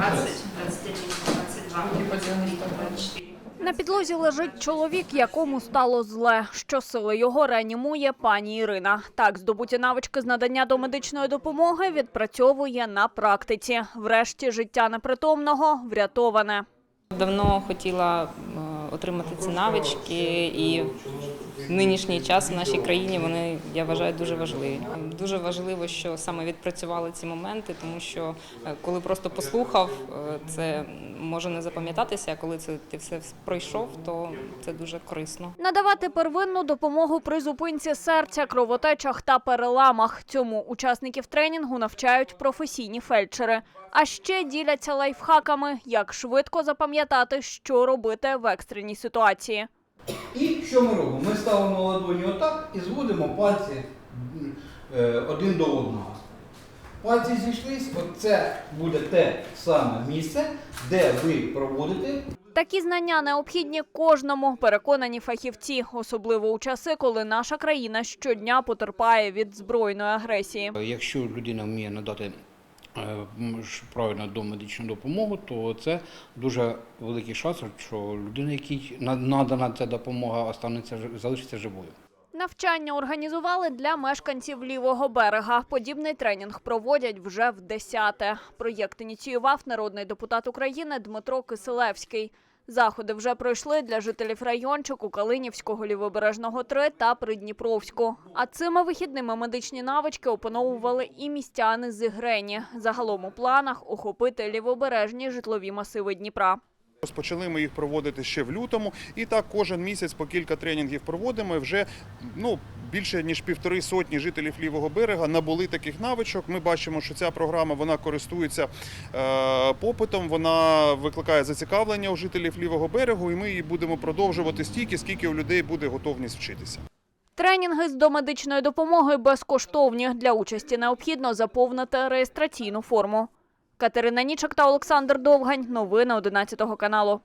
20, 21, 22, 23, 24. На підлозі лежить чоловік, якому стало зле. Щосили його реанімує пані Ірина. Так, здобуті навички з надання домедичної допомоги відпрацьовує на практиці. Врешті життя непритомного врятоване. Давно хотіла е, отримати ці навички, і нинішній час в нашій країні вони, я вважаю, дуже важливі. Дуже важливо, що саме відпрацювали ці моменти, тому що е, коли просто послухав, е, це може не запам'ятатися, а коли це ти все пройшов, то це дуже корисно. Надавати первинну допомогу при зупинці серця, кровотечах та переламах. Цьому учасників тренінгу навчають професійні фельдшери. А ще діляться лайфхаками, як швидко запам'ятати, що робити в екстреній ситуації. І що ми робимо? Ми ставимо ладоні отак і зводимо пальці е, один до одного. Пальці зійшлись, оце буде те саме місце, де ви проводите Такі знання необхідні кожному, переконані фахівці, особливо у часи, коли наша країна щодня потерпає від збройної агресії. Якщо людина вміє надати е, до медичну правильно допомогу, то це дуже великий шанс, що людина, якій надана ця допомога, останеться залишиться живою. Навчання організували для мешканців лівого берега. Подібний тренінг проводять вже в десяте. Проєкт ініціював народний депутат України Дмитро Киселевський. Заходи вже пройшли для жителів райончику Калинівського, Лівобережного 3 та Придніпровську. А цими вихідними медичні навички опановували і містяни з Ігрені. Загалом у планах охопити лівобережні житлові масиви Дніпра. Розпочали ми їх проводити ще в лютому, і так кожен місяць по кілька тренінгів проводимо. І вже ну більше ніж півтори сотні жителів лівого берега набули таких навичок. Ми бачимо, що ця програма вона користується е, попитом, вона викликає зацікавлення у жителів лівого берегу, і ми її будемо продовжувати стільки, скільки у людей буде готовність вчитися. Тренінги з домедичної допомоги безкоштовні. Для участі необхідно заповнити реєстраційну форму. Катерина Нічак та Олександр Довгань. Новини 11 каналу.